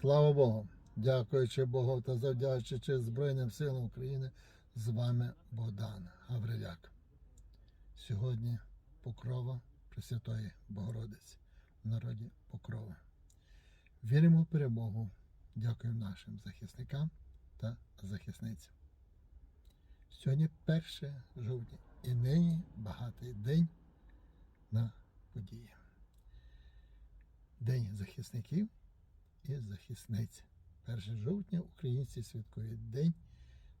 Слава Богу! Дякуючи Богу та завдячуючи Збройним силам України, з вами Богдан Гавриляк. Сьогодні Покрова Пресвятої Богородиці в народі Покрова. Віримо в перемогу. Дякуємо нашим захисникам та захисницям. Сьогодні 1 жовтня і нині багатий день на події. День захисників і захисниць. 1 жовтня українці святкують День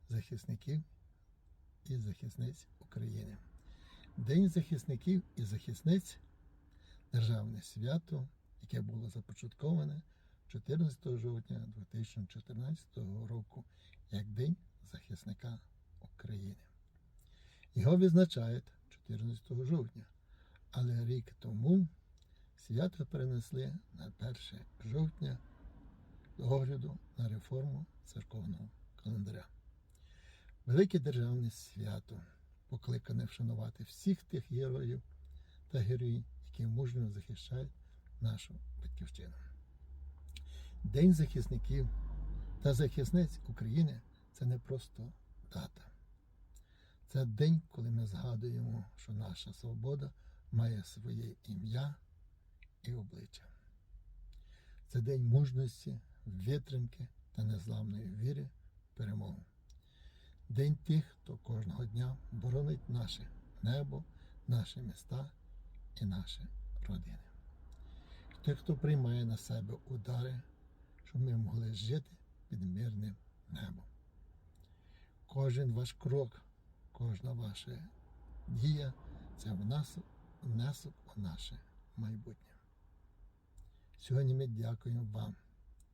захисників і захисниць України. День захисників і захисниць державне свято, яке було започатковане 14 жовтня 2014 року як День захисника України. Його відзначають 14 жовтня, але рік тому свято перенесли на 1 жовтня огляду на реформу церковного календаря. Велике державне свято покликане вшанувати всіх тих героїв та героїнь, які мужньо захищають нашу батьківщину. День захисників та захисниць України це не просто дата. Це день, коли ми згадуємо, що наша свобода має своє ім'я і обличчя. Це день мужності, витримки та незламної віри в перемогу. День тих, хто кожного дня боронить наше небо, наші міста і наші родини. Тих, хто приймає на себе удари, щоб ми могли жити під мирним небом. Кожен ваш крок, кожна ваша дія це внесок у наше майбутнє. Сьогодні ми дякуємо вам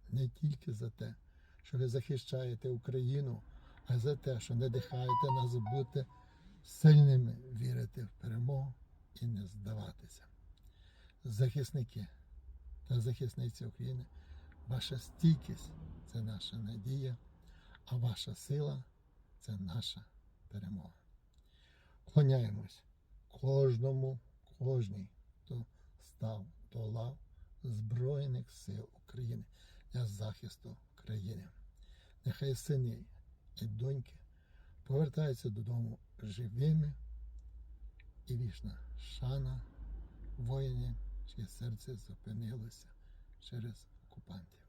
не тільки за те, що ви захищаєте Україну, а за те, що не дихаєте нас бути сильними, вірити в перемогу і не здаватися. Захисники та захисниці України, ваша стійкість це наша надія, а ваша сила це наша перемога. Клоняємось кожному, кожній, хто став до лав Збройних сил України для захисту країни. Нехай сини і доньки повертаються додому живими і вічна шана воїнів, чиє серце зупинилося через окупантів.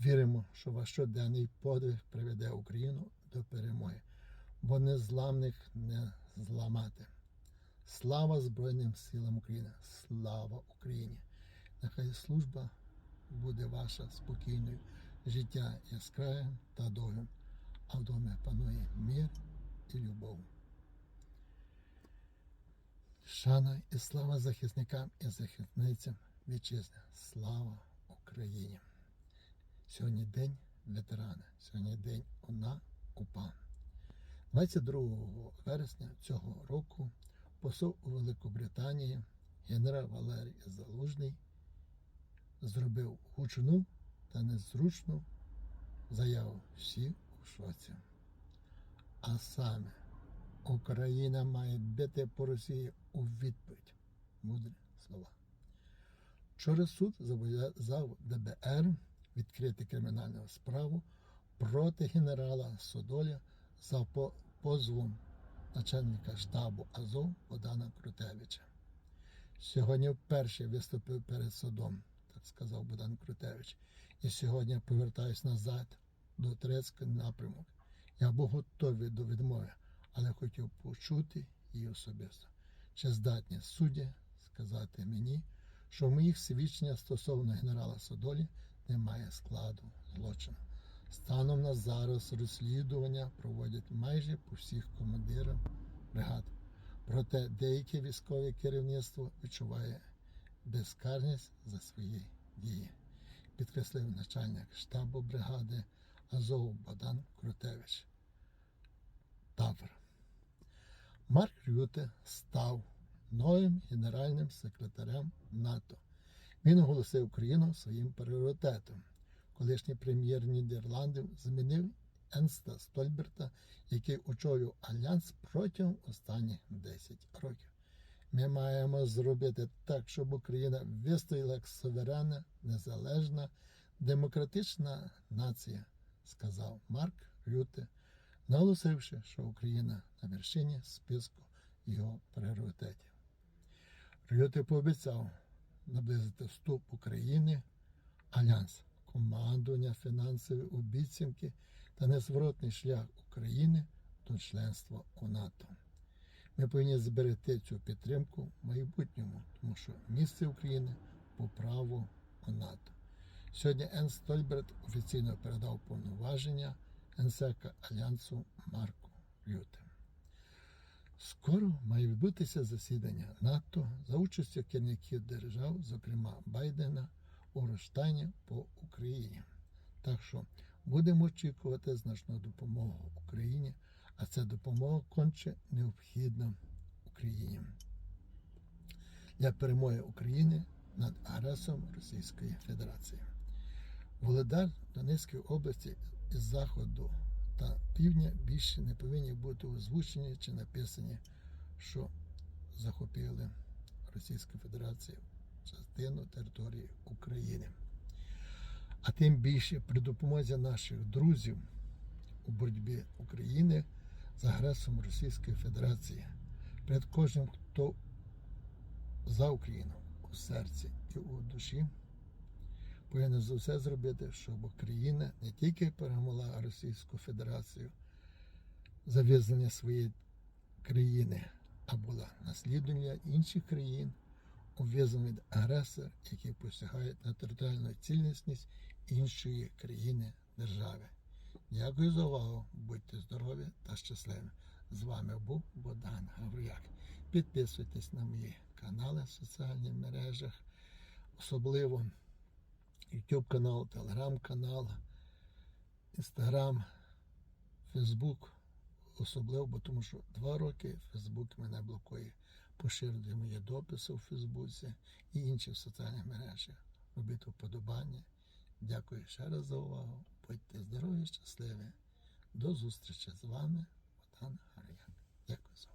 Віримо, що ваш щоденний подвиг приведе Україну до перемоги, бо незламних не зламати. Слава Збройним силам України! Слава Україні! Нехай служба буде ваша спокійною, життя яскравим та довгим, а в домі панує мир і любов. Шана і слава захисникам і захисницям вітчизни. Слава Україні! Сьогодні день ветерана, сьогодні день ОНА УПА. 22 вересня цього року посол у Великобританії генерал Валерій Залужний зробив гучну та незручну заяву всі у шоці. А саме Україна має бити по Росії у відповідь. Мудрі слова. Вчора суд зобов'язав ДБР відкрити кримінальну справу проти генерала Содоля за позовом начальника штабу Азов Богдана Крутевича. Сьогодні вперше виступив перед судом, сказав Богдан Крутевич. І сьогодні повертаюсь назад до Турецького напрямок. Я був готовий до відмови, але хотів почути її особисто. Чи здатні судді сказати мені, що в моїх свідченнях стосовно генерала Содолі немає складу злочину. Станом на зараз розслідування проводять майже по всіх командирах бригад. Проте деяке військове керівництво відчуває безкарність за свої дії, підкреслив начальник штабу бригади Азов Богдан Крутевич. Тавр. Марк Рюте став новим генеральним секретарем НАТО. Він оголосив Україну своїм пріоритетом. Колишній прем'єр Нідерландів змінив Енста Стольберта, який очолював альянс протягом останніх 10 років. Ми маємо зробити так, щоб Україна вистояла як суверенна, незалежна, демократична нація, сказав Марк Рюте, наголосивши, що Україна на вершині списку його пріоритетів. Рюте пообіцяв наблизити вступ України, альянс, командування, фінансові обіцянки та незворотний шлях України до членства у НАТО. Ми повинні зберегти цю підтримку в майбутньому, тому що місце України по праву у НАТО. Сьогодні Ен Стольберт офіційно передав повноваження НСЕКа Альянсу Марку Рюте. Скоро має відбутися засідання НАТО за участю керівників держав, зокрема Байдена, у Роштані по Україні. Так що будемо очікувати значну допомогу Україні, а ця допомога конче необхідна Україні для перемоги України над агресором Російської Федерації. Володар Донецької області із заходу та півдня більше не повинні бути озвучені чи написані, що захопили Російська Федерація частину території України. А тим більше при допомозі наших друзів у боротьбі України з агресором Російської Федерації перед кожним, хто за Україну у серці і у душі повинен за все зробити, щоб Україна не тільки перемогла Російську Федерацію за визнання своєї країни, а була наслідування інших країн у від агресора, які посягають на територіальну цілісність іншої країни держави. Дякую за увагу. Будьте здорові та щасливі. З вами був Богдан Гаврияк. Підписуйтесь на мої канали в соціальних мережах, особливо YouTube канал, Telegram канал, Instagram, Facebook. Особливо, бо тому що два роки Facebook мене блокує. Поширюйте мої дописи у Фейсбуці і інші соціальні мережі. Робіть вподобання. Дякую ще раз за увагу. Будьте здорові, щасливі. До зустрічі з вами, Богдан Гараян. Дякую за